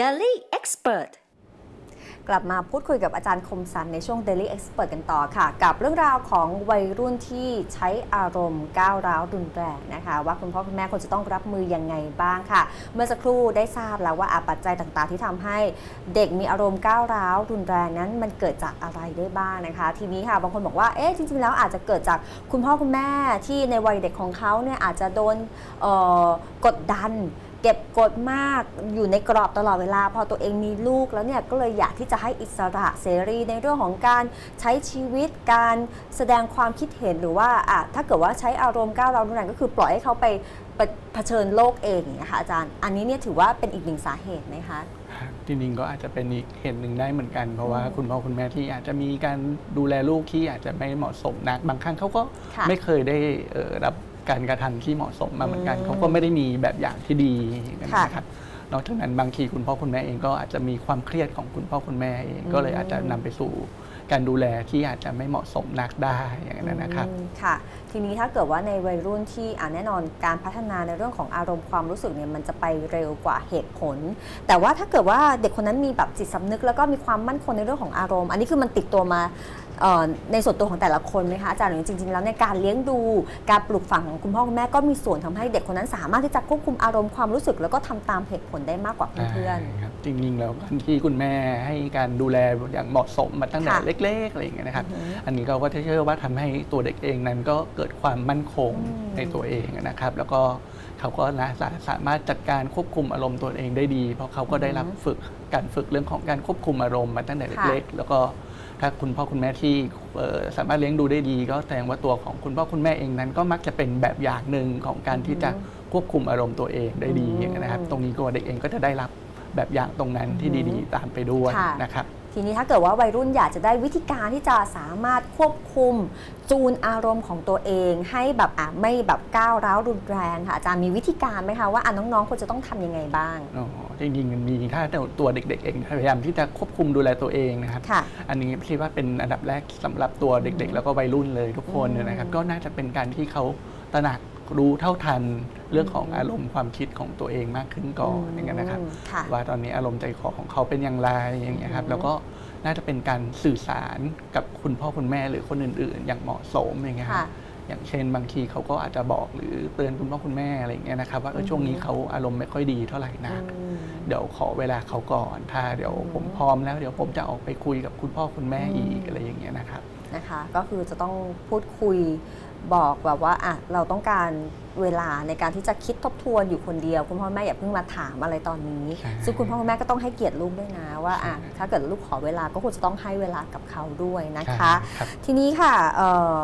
Daily Expert กลับมาพูดคุยกับอาจารย์คมสันในช่วง Daily Expert กันต่อค่ะ กับเรื่องราวของวัยรุ่นที่ใช้อารมณ์ก้าวร้าวรุนแรงนะคะ ว่าคุณพ่อคุณแม่ควรจะต้องรับมือยังไงบ้างค่ะ เมื่อสักครู่ได้ทราบแล้วว่าอาปัจจัยต่างๆ ที่ทำให้เด็กมีอารมณ์ก้าวร้าวรุนแรงนั้นมันเกิดจากอะไรได้บ้างนะคะ ทีนี้ค่ะบางคนบอกว่าเอ๊ะจริงๆแล้วอาจจะเกิดจากคุณพ่อคุณแม่ที่ในวัยเด็กของเขาเนี่ยอาจจะโดนกดดัน เก็บกดมากอยู่ในกรอบตลอดเวลา พอตัวเองมีลูกแล้วเนี่ยก็เลยอยากที่จะให้อิสระเสรีในเรื่องของการใช้ชีวิตการแสดงความคิดเห็นหรือว่าอะถ้าเกิดว่าใช้อารมณ์ก้าวร้าวรุนแรงก็คือปล่อยให้เขาไปไปเผชิญโลกเองอย่างเงี้ยค่ะอาจารย์ อันนี้เนี่ยถือว่าเป็นอีกหนึ่งสาเหตุไหมคะ จริงๆก็อาจจะเป็นอีกเหตุหนึ่งได้เหมือนกัน เพราะว่าคุณพ่อคุณแม่ที่อาจจะมีการดูแลลูกที่อาจจะไม่เหมาะสมนัก บางครั้งเขาก็ค่ะไม่เคยได้เอ่อรับ การกระทำที่เหมาะสมมาเหมือนกันอืมเขาก็ไม่ได้มีแบบอย่างที่ดีค่ะนะครับนอกจากนั้นบางทีคุณพ่อคุณแม่เองก็อาจจะมีความเครียดของคุณพ่อคุณแม่เองก็เลยอาจจะนำไปสู่การดูแลที่อาจจะไม่เหมาะสมนักได้อย่างนั้นนะครับอืมค่ะ ทีนี้ถ้าเกิดว่าในวัยรุ่นที่อ่าแน่นอนการพัฒนาในเรื่องของอารมณ์ความรู้สึกเนี่ยมันจะไปเร็วกว่าเหตุผล แต่ว่าถ้าเกิดว่าเด็กคนนั้นมีแบบจิตสำนึก แล้วก็มีความมั่นคงในเรื่องของอารมณ์ อันนี้คือมันติดตัวมาเอ่อ ในส่วนตัวของแต่ละคนไหมคะอาจารย์หรือจริง ๆ แล้วในการเลี้ยงดูการปลูกฝังของคุณพ่อคุณแม่ก็มีส่วนทำให้เด็กคนนั้นสามารถที่จะควบคุมอารมณ์ความรู้สึก แล้วก็ทำตามเหตุผลได้มากกว่าเพื่อนใช่ครับจริงๆแล้วการที่คุณแม่ให้การดูแลอย่างเหมาะสมมาตั้งแต่ค่ะเล็กๆอะไรอย่างเงี้ยนะครับอือฮึอันนี้เราก็จะเชื่อว่าทำให้ตัวเด็กเองนั้นก็เกิดความมั่นคงอืมในตัวเองนะครับ แล้วก็เขาก็นะสาสามารถจัดการควบคุมอารมณ์ตัวเองได้ดี เพราะเขาก็ได้รับฝึกการฝึกเรื่องของการควบคุมอารมณ์มาตั้งแต่เล็กๆแล้วก็ ถ้าคุณพ่อคุณแม่ที่เอ่อสามารถเลี้ยงดูได้ดี ก็แสดงว่าตัวของคุณพ่อคุณแม่เองนั้น ก็มักจะเป็นแบบอย่างหนึ่งของการที่จะควบคุมอารมณ์ตัวเองได้ดีอืมอย่างนั้นนะครับ ตรงนี้ตัวเด็กเองก็จะได้รับแบบอย่างตรงนั้นที่ดีๆ ตามไปด้วยค่ะนะครับ ทีนี้ถ้าเกิดว่าวัยรุ่นอยากจะได้วิธีการที่จะสามารถควบคุม จูนอารมณ์ของตัวเอง ให้แบบอะไม่แบบก้าวร้าวรุนแรงค่ะอาจารย์มีวิธีการไหมคะว่าอะน้องๆควรจะต้องทำยังไงบ้างอ๋อจริงๆมันมีถ้าตัวเด็ก ๆ เองพยายามที่จะควบคุมดูแลตัวเองนะครับค่ะอันนี้คิดว่าเป็นอันดับแรกสำหรับตัวเด็ก ๆ แล้วก็วัยรุ่นเลยทุกคนอืมนะครับก็น่าจะเป็นการที่เขาตระหนัก รู้เท่าทันเรื่องของอารมณ์ความคิดของตัวเองมากขึ้นก่อนอย่างนั้นนะครับอืมค่ะว่าตอนนี้อารมณ์ใจคอของเขาเป็นอย่างไรอย่างเงี้ยครับอืมแล้วก็น่าจะเป็นการสื่อสารกับคุณพ่อคุณแม่หรือคนอื่น ๆ อย่างเหมาะสมอย่างเงี้ยคค่ะรับอย่างเช่นบางทีเขาก็อาจจะบอกหรือเตือนคุณพ่อคุณแม่อะไรอย่างเงี้ยนะครับว่าเออช่วงนี้เขาอารมณ์ไม่ค่อยดีเท่าไหร่นะอืม เดี๋ยวขอเวลาเขาก่อนถ้าเดี๋ยวอืมผมพร้อมแล้วเดี๋ยวผมจะออกไปคุยกับคุณพ่อคุณแม่อืมอีกอะไรอย่างเงี้ยนะครับ นะคะ ก็คือจะต้องพูดคุย บอกแบบว่าอะเราต้องการเวลาในการที่จะคิดทบทวนอยู่คนเดียว คุณพ่อแม่อย่าเพิ่งมาถามอะไรตอนนี้ ใช่ ซึ่งคุณพ่อคุณแม่ก็ต้องให้เกียรติลูกด้วยนะว่าอะใช่ถ้าเกิดลูกขอเวลาก็ควรจะต้องให้เวลากับเขาด้วยนะคะใช่ครับ ทีนี้ค่ะเอ่อ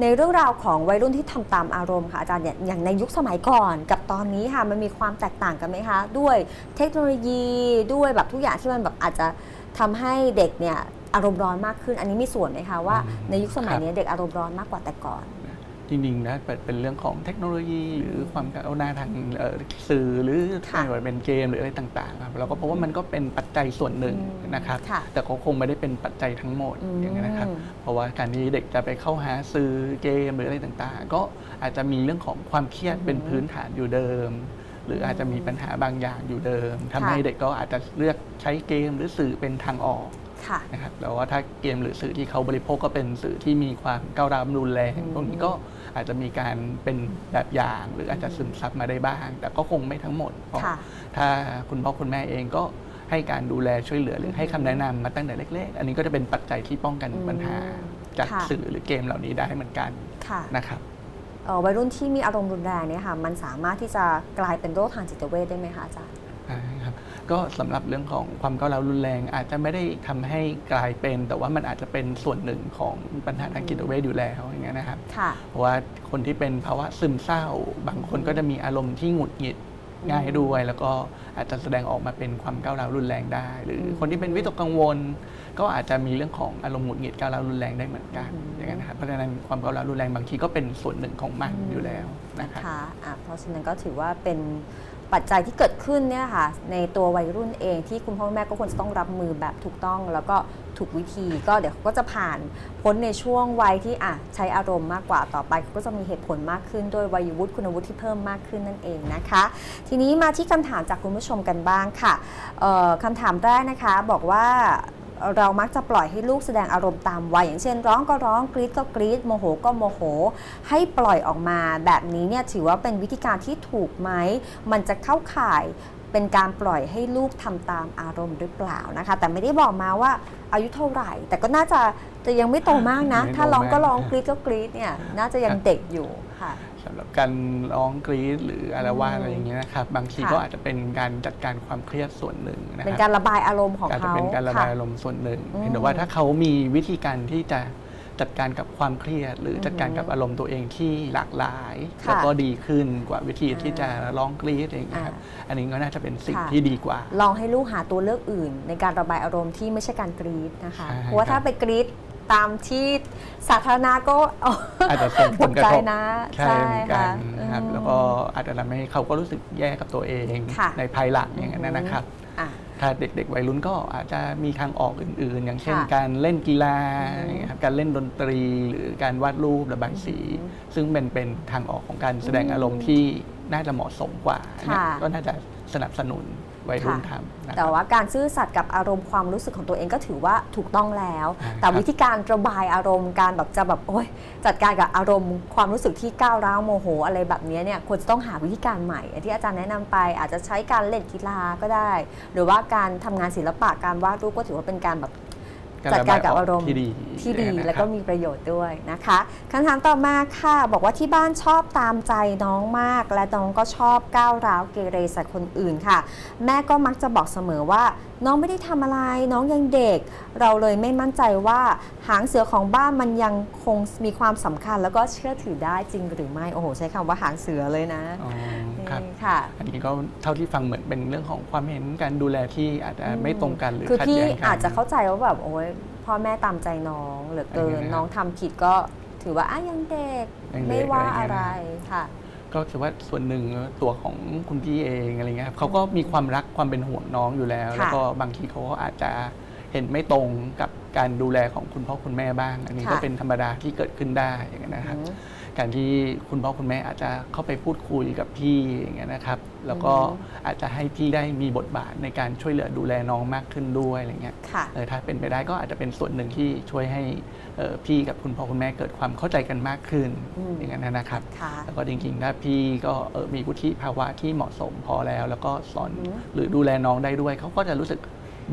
ในเรื่องราวของวัยรุ่นที่ทำตามอารมณ์ค่ะอาจารย์เนี่ยอย่างในยุคสมัยก่อน กับตอนนี้ค่ะมันมีความแตกต่างกันไหมคะ ด้วยเทคโนโลยีด้วยแบบทุกอย่างที่มันแบบอาจจะทำให้เด็กเนี่ยอารมณ์ร้อนมากขึ้น อันนี้มีส่วนไหมคะว่าอืมในยุคสมัยครับนี้เด็กอารมณ์ร้อนมากกว่าแต่ก่อน จริงๆนะเป็นเป็นเรื่องของเทคโนโลยีหรือความก้าวหน้าทางเอ่อสื่อหรือค่ะไม่ว่าเป็นเกมหรืออะไรต่างๆครับเราก็พบว่ามันก็เป็นปัจจัยส่วนหนึ่งอืมนะครับค่ะแต่ก็คงไม่ได้เป็นปัจจัยทั้งหมดอืมอย่างนั้นนะครับ เพราะว่าการที่เด็กจะไปเข้าหาสื่อเกมหรืออะไรต่างๆ ก็อาจจะมีเรื่องของความเครียดอืมเป็นพื้นฐานอยู่เดิม หรืออาจจะมีปัญหาบางอย่างอยู่เดิมทำค่ะให้เด็กก็อาจจะเลือกใช้เกมหรือสื่อเป็นทางออกค่ะนะครับแล้วว่าถ้าเกมหรือสื่อที่เขาบริโภคก็เป็นสื่อที่มีความก้าวร้าวรุนแรงอืมพวกนี้ก็ อาจจะมีการเป็นแบบอย่าง หรืออาจจะซึมซับมาได้บ้าง แต่ก็คงไม่ทั้งหมดเพราะค่ะถ้าคุณพ่อคุณแม่เองก็ให้การดูแลช่วยเหลือหรือให้คำแนะนำมาตั้งแต่เล็ก ๆ อันนี้ก็จะเป็นปัจจัยที่ป้องกันอืมปัญหาจากค่ะสื่อหรือเกมเหล่านี้ได้เหมือนกันค่ะนะครับเอ่อวัยรุ่นที่มีอารมณ์รุนแรงเนี่ยค่ะมันสามารถที่จะกลายเป็นโรคทางจิตเวชได้ไหมคะอาจารย์ใช่ครับ ก็สำหรับเรื่องของความก้าวร้าวรุนแรง อาจจะไม่ได้ทำให้กลายเป็น แต่ว่ามันอาจจะเป็นส่วนหนึ่งของปัญหาทางจิตเวชอยู่แล้วอย่างเงี้ยนะครับค่ะเพราะว่าคนที่เป็นภาวะซึมเศร้า บางคนก็จะมีอารมณ์ที่หงุดหงิดง่ายด้วย แล้วก็อาจจะแสดงออกมาเป็นความก้าวร้าวรุนแรงได้ หรือคนที่เป็นวิตกกังวล ก็อาจจะมีเรื่องของอารมณ์หงุดหงิดก้าวร้าวรุนแรงได้เหมือนกันอืมอย่างนั้นนะครับเพราะฉะนั้นความก้าวร้าวรุนแรงบางทีก็เป็นส่วนหนึ่งของมันอืมอยู่แล้วนะครับค่ะอะเพราะฉะนั้นก็ถือว่าเป็น ปัจจัยที่เกิดขึ้นเนี่ยค่ะในตัววัยรุ่นเองที่คุณพ่อแม่ก็ควรจะต้องรับมือแบบถูกต้องแล้วก็ถูกวิธีก็เดี๋ยวเขาก็จะผ่านพ้นในช่วงวัยที่อะใช้อารมณ์มากกว่าต่อไปเขาก็จะมีเหตุผลมากขึ้นด้วยวัยวุฒิคุณวุฒิที่เพิ่มมากขึ้นนั่นเองนะคะ ทีนี้มาที่คำถามจากคุณผู้ชมกันบ้างค่ะเอ่อคำถามแรกนะคะบอกว่า เรามักจะปล่อยให้ลูกแสดงอารมณ์ตามวัยอย่างเช่น ร้องก็ร้องกรี๊ดก็กรี๊ดโมโหก็โมโห ให้ปล่อยออกมาแบบนี้เนี่ยถือว่าเป็นวิธีการที่ถูกไหม มันจะเข้าข่ายเป็นการปล่อยให้ลูกทำตามอารมณ์หรือเปล่านะคะ แต่ไม่ได้บอกมาว่าอายุเท่าไหร่ แต่ก็น่าจะจะยังไม่โตมากนะไม่โตถ้าร้องก็มากร้องกรี๊ดก็กรี๊ดเนี่ยน่าจะยังเด็กอยู่ค่ะ สำหรับการร้องกรี๊ดหรืออะไรว่าอืมอะไรอย่างเงี้ยนะครับ บางทีค่ะก็อาจจะเป็นการจัดการความเครียดส่วนหนึ่งนะเป็นคการับรระบายอารมณ์ของอาจจะเขาเป็นการระบายค่ะอารมณ์ส่วนหนึ่งอืมเห็นแต่ว่าถ้าเขามีวิธีการที่จะจัดการกับความเครียด หรือออหือจัดการกับอารมณ์ตัวเองที่หลากหลายค่ะแล้วก็ดีขึ้นกว่าวิธีที่จะอ่าร้องกรี๊ดอะไรอย่างเงี้ยครับอันนี้ก็น่าจะเป็นสิ่งค่ะที่ดีกว่า ลองให้ลูกหาตัวเลือกอื่น ในการระบายอารมณ์ที่ไม่ใช่การกรีดนะคะใช่เพราะว่าครัถ้าบไปกรีด ตามที่สาธารณะก็อาจจะส่งผลกระทบตกใจนะใช่เหมือนกัค่ะนนะครับอืมแล้วก็อาจจะทำให้เขาก็รู้สึกแย่กับตัวเองค่ะในภายหลังอย่างนั้นนะครับอะถ้าเด็กๆวัยรุ่นก็อาจจะมีทางออกอื่น ๆ อย่างเช่นค่ะการเล่นกีฬาอืมอย่างเงี้ยครับการเล่นดนตรีหรือการวาดรูประบายสีอืมซึ่งเป็นเป็นทางออกของการแสดงอารมณ์ที่น่าจะเหมาะสมกว่าค่ะนะก็น่าจะสนับสนุน วัยรุ่นค่ะทำนะคแต่รับว่าการซื่อสัตย์กับอารมณ์ความรู้สึกของตัวเองก็ถือว่าถูกต้องแล้ว อ่าแต่ครับ วิธีการระบายอารมณ์การแบบจะแบบโอ๊ยจัดการกับอารมณ์ความรู้สึกที่ก้าวร้าวโมโหอะไรแบบนี้เนี่ยควรจะต้องหาวิธีการใหม่อย่างที่อาจารย์แนะนำไป อาจจะใช้การเล่นกีฬาก็ได้ หรือว่าการทำงานศิลปะการวาดรูปก็ถือว่าเป็นการแบบ จัดการกับอารมณ์ที่ดีที่ดีนะครับแล้วก็มีประโยชน์ด้วยนะคะคำถามต่อมาค่ะ บอกว่าที่บ้านชอบตามใจน้องมาก และน้องก็ชอบก้าวร้าวเกเรใส่คนอื่นค่ะ แม่ก็มักจะบอกเสมอว่า น้องไม่ได้ทำอะไร น้องยังเด็ก เราเลยไม่มั่นใจว่าหางเสือของบ้านมันยังคงมีความสำคัญ แล้วก็เชื่อถือได้จริงหรือไม่โอ้โหใช้คำว่าหางเสือเลยนะอ๋อ ครับนี่ค่ะ อันนี้ก็เท่าที่ฟังเหมือนเป็นเรื่องของความเห็นการดูแลที่อาจจะไม่ตรงกันหรือคือขัดพี่แย้งกันอาจจะเข้าใจว่าแบบโอ้ยพ่อแม่ตามใจน้องเหลือเกินอะไรอย่างเงี้ยน้องทำผิดก็ถือว่าอะยังเด็กยังเด็กไม่ว่าอะอะไรไรเงี้ยค่ะ ก็คิดว่าส่วนหนึ่งตัวของคุณพี่เองอะไรเงี้ยครับเขาก็มีความรักความเป็นห่วงน้องอยู่แล้วค่ะแล้วก็บางทีเขาก็อาจจะเห็นไม่ตรงกับการดูแลของคุณพ่อคุณแม่บ้าง อันนี้ก็ค่ะเป็นธรรมดาที่เกิดขึ้นได้อย่างนั้นนะครับอืม การที่คุณพ่อคุณแม่อาจจะเข้าไปพูดคุยกับพี่อย่างเงี้ยนะครับ แล้วก็อืมอาจจะให้พี่ได้มีบทบาทในการช่วยเหลือดูแลน้องมากขึ้นด้วยอะไรเงี้ยค่ะ เออถ้าเป็นไปได้ก็อาจจะเป็นส่วนหนึ่งที่ช่วยให้เอ่อพี่กับคุณพ่อคุณแม่เกิดความเข้าใจกันมากขึ้นอืม อย่างนั้นนะครับ ค่ะ แล้วก็จริงๆถ้าพี่ก็เอ่อมีวุฒิภาวะที่เหมาะสมพอแล้ว แล้วก็สอนอือหือหรือดูแลน้องได้ด้วย เขาก็จะรู้สึก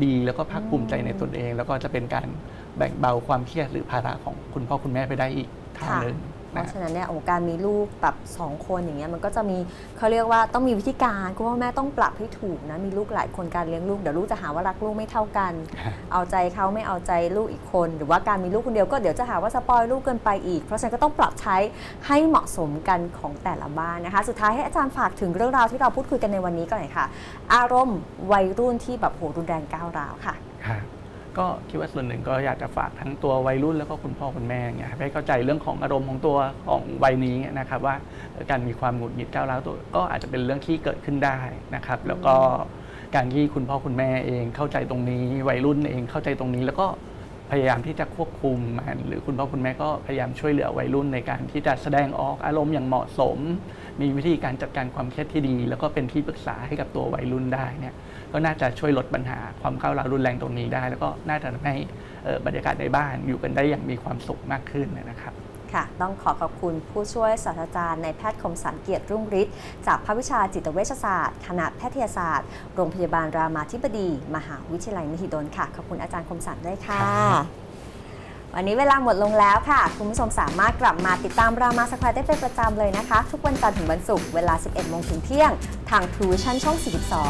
ดีแล้วก็ภาคภูมิใจในตนเอง แล้วก็จะเป็นการแบ่งเบาความเครียดหรือภาระของคุณพ่อคุณแม่ไปได้อีกทางหนึ่ง เพนะราะฉะนั้นเนี่ยโอ้การมีลูกแบบสองคนอย่างเงี้ยมันก็จะมีเขาเรียกว่าต้องมีวิธีการคุณพ่อแม่ต้องปรับให้ถูกนะมีลูกหลายคนการเลี้ยงลูกเดี๋ยวลูกจะหาว่ารักลูกไม่เท่ากัน เอาใจเขาไม่เอาใจลูกอีกคน หรือว่าการมีลูกคนเดียวก็เดี๋ยวจะหาว่าสปอยลูกเกินไปอีก เพราะฉะนั้นก็ต้องปรับใช้ให้เหมาะสมกันของแต่ละบ้านนะคะ สุดท้ายให้อาจารย์ฝากถึงเรื่องราวที่เราพูดคุยกันในวันนี้ก่อนหน่อยค่ะ อารมณ์วัยรุ่นที่แบบโหรุนแรงก้าวร้าวค่ะครับ ก็คิดว่าส่วนหนึ่งก็อยากจะฝากทั้งตัววัยรุ่นแล้วก็คุณพ่อคุณแม่เนี่ยให้เข้าใจเรื่องของอารมณ์ของตัวของวัยนี้นะครับว่าการมีความหงุดหงิดก้าวร้าวตัว ก็อาจจะเป็นเรื่องที่เกิดขึ้นได้นะครับ แล้วก็การที่คุณพ่อคุณแม่เองเข้าใจตรงนี้ วัยรุ่นเองเข้าใจตรงนี้แล้วก็ พยายามที่จะควบคุมมันหรือคุณพ่อคุณแม่ก็พยายามช่วยเหลือวัยรุ่นในการที่จะแสดงออกอารมณ์อย่างเหมาะสม มีวิธีการจัดการความเครียดที่ดี แล้วก็เป็นที่ปรึกษาให้กับตัววัยรุ่นได้เนี่ยก็น่าจะช่วยลดปัญหาความก้าวร้าวรุนแรงตรงนี้ได้ แล้วก็น่าจะทำให้บรรยากาศในบ้านอยู่กันได้อย่างมีความสุขมากขึ้นนะครับ ค่ะ ต้องขอขอบคุณผู้ช่วยศาสตราจารย์ในายแพทย์คมสันเกียรติรุ่งฤทธิ์จากภาควิชาจิตเวชศาสตร์ คณะแพทยศาสตร์ โรงพยาบาลรามาธิบดี มหาวิทยาลัยมหิดลค่ะ ขอบคุณอาจารย์คมสันด้วยค่ะ วันนี้เวลาหมดลงแล้วค่ะ คุณผู้ชมสามารถกลับมาติดตามรามาสแควร์ได้เป็นประจำเลยนะคะ ทุกวันจันทร์ถึงวันศุกร์เวลา 11 โมงถึงเที่ยง ทางทูชช่อง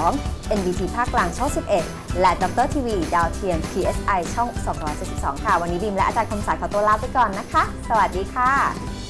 42 NBT ภาคกลางช่อง 11 และดรทีวีดาวเทียม PSI ช่อง 272 ค่ะ วันนี้บีมและอาจารย์คมสายขอตัวลาไปก่อนนะคะ สวัสดีค่ะ